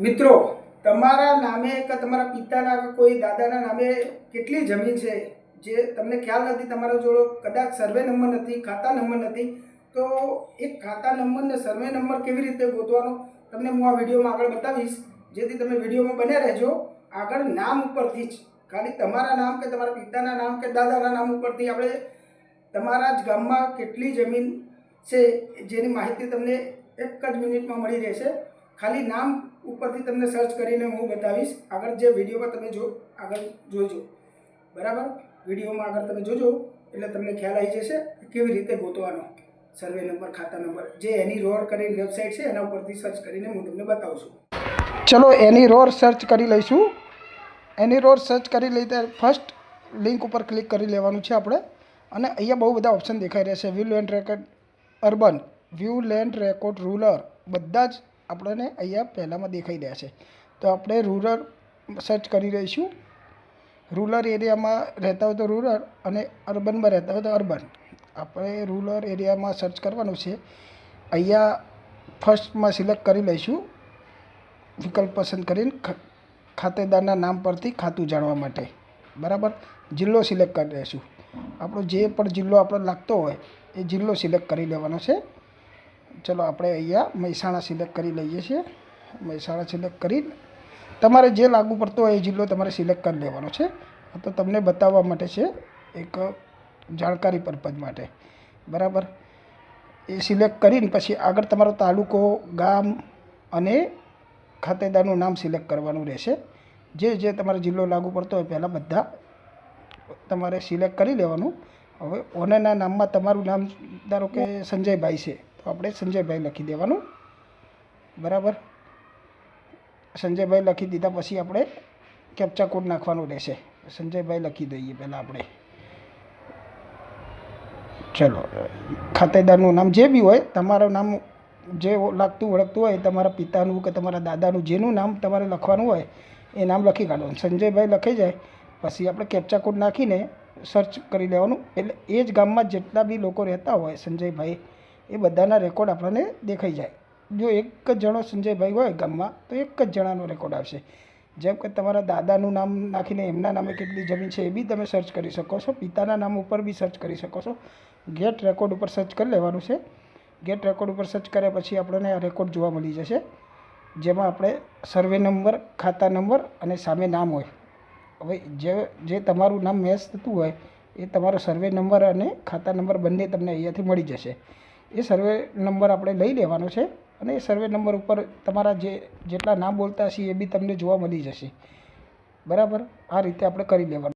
મિત્રો, તમારા નામે કે તમારા પિતાના કોઈ દાદાના નામે કેટલી જમીન છે જે તમને ખ્યાલ નથી, તમારા જોડે કદાચ સર્વે નંબર નથી, ખાતા નંબર નથી, તો એક ખાતા નંબર ને સર્વે નંબર કેવી રીતે ગોતવાનો? તમને હું આ વિડીયોમાં આગળ બતાવીશ. જેથી તમે વિડીયોમાં બન્યા રહેજો. આગળ નામ ઉપરથી જ, ખાલી તમારા નામ કે તમારા પિતાના નામ કે દાદાના નામ ઉપરથી આપણે તમારા જ ગામમાં કેટલી જમીન છે, જેની માહિતી તમને એક જ મિનિટમાં મળી રહેશે. ખાલી નામ ઉપરથી તમને સર્ચ કરીને હું બતાવીશ. આગળ જે વિડીયોમાં તમે જો, આગળ જોજો. બરાબર? વિડીયોમાં આગળ તમે જોજો, એટલે તમને ખ્યાલ આવી જશે કેવી રીતે ગોતવાનો સર્વે નંબર ખાતા નંબર જે એની રોડ કરીને વેબસાઇટ છે, એના ઉપરથી સર્ચ કરીને હું તમને બતાવું છું. ચલો, એની રોડ સર્ચ કરી લઈશું. એની રોડ સર્ચ કરી લઈ ફર્સ્ટ લિંક ઉપર ક્લિક કરી લેવાનું છે આપણે. અને અહીંયા બહુ બધા ઓપ્શન દેખાઈ રહ્યા છે. View land record urban view land record rural બધા જ આપણને અહીંયા પહેલાંમાં દેખાઈ રહ્યા છે. તો આપણે રૂરલ સર્ચ કરી રહીશું રૂરલ એરિયામાં રહેતા હોય તો રૂરલ અને અર્બનમાં રહેતા હોય તો અર્બન આપણે રૂરલ એરિયામાં સર્ચ કરવાનું છે. અહીંયા ફર્સ્ટમાં સિલેક્ટ કરી લઈશું. વિકલ્પ પસંદ કરીને ખાતેદારના નામ પરથી ખાતું જાણવા માટે. બરાબર? જિલ્લો સિલેક્ટ કરી લઈશું. આપણો જે પણ જિલ્લો આપણો લાગતો હોય, એ જિલ્લો સિલેક્ટ કરી લેવાનો છે. ચલો, આપણે અહીંયા મહેસાણા સિલેક્ટ કરી લઈએ છીએ. મહેસાણા સિલેક્ટ કરી તમારે જે લાગુ પડતો હોય એ જિલ્લો તમારે સિલેક્ટ કરી લેવાનો છે. તો તમને બતાવવા માટે છે, એક જાણકારી પર્પઝ માટે. બરાબર? એ સિલેક્ટ કરીને પછી આગળ તમારો તાલુકો, ગામ અને ખાતેદારનું નામ સિલેક્ટ કરવાનું રહેશે. જે જે તમારો જિલ્લો લાગુ પડતો હોય પહેલાં બધા તમારે સિલેક્ટ કરી લેવાનું. હવે ઓનરના નામમાં તમારું નામ ધારો કે સંજયભાઈ છે. તો આપણે સંજયભાઈ લખી દેવાનું. બરાબર? સંજયભાઈ લખી દીધા પછી આપણે કેપ્ચા કોડ નાખવાનું રહેશે. સંજયભાઈ લખી દઈએ પહેલાં આપણે. ચલો, ખાતેદારનું નામ જે બી હોય, તમારું નામ જે લાગતું ઓળખતું હોય, તમારા પિતાનું કે તમારા દાદાનું જેનું નામ તમારે લખવાનું હોય, એ નામ લખી કાઢવાનું. સંજયભાઈ લખી જાય, પછી આપણે કેપ્ચા કોડ નાખીને સર્ચ કરી લેવાનું. એટલે એ જ ગામમાં જેટલા બી લોકો રહેતા હોય, સંજયભાઈ એ બધાના રેકોર્ડ આપણને દેખાઈ જાય. જો એક જ જણો સંજયભાઈ હોય ગામમાં, તો એક જ જણાનો રેકોર્ડ આવશે. જેમ કે તમારા દાદાનું નામ નાખીને એમના નામે કેટલી જમીન છે એ બી તમે સર્ચ કરી શકો છો. પિતાના નામ ઉપર બી સર્ચ કરી શકો છો. ગેટ રેકોર્ડ ઉપર સર્ચ કરી લેવાનું છે. ગેટ રેકોર્ડ ઉપર સર્ચ કર્યા પછી આપણને આ રેકોર્ડ જોવા મળી જશે. જેમાં આપણે સર્વે નંબર ખાતા નંબર અને સામે નામ હોય. હવે જે જે તમારું નામ મેચ થતું હોય, એ તમારો સર્વે નંબર અને ખાતા નંબર બંને તમને અહીંયાથી મળી જશે. એ સર્વે નંબર આપણે લઈ લેવાનો છે અને એ સર્વે નંબર ઉપર તમારા જે જેટલા નામ બોલતા હશે એ બી તમને જોવા મળી જશે. બરાબર? આ રીતે આપણે કરી લેવાનું.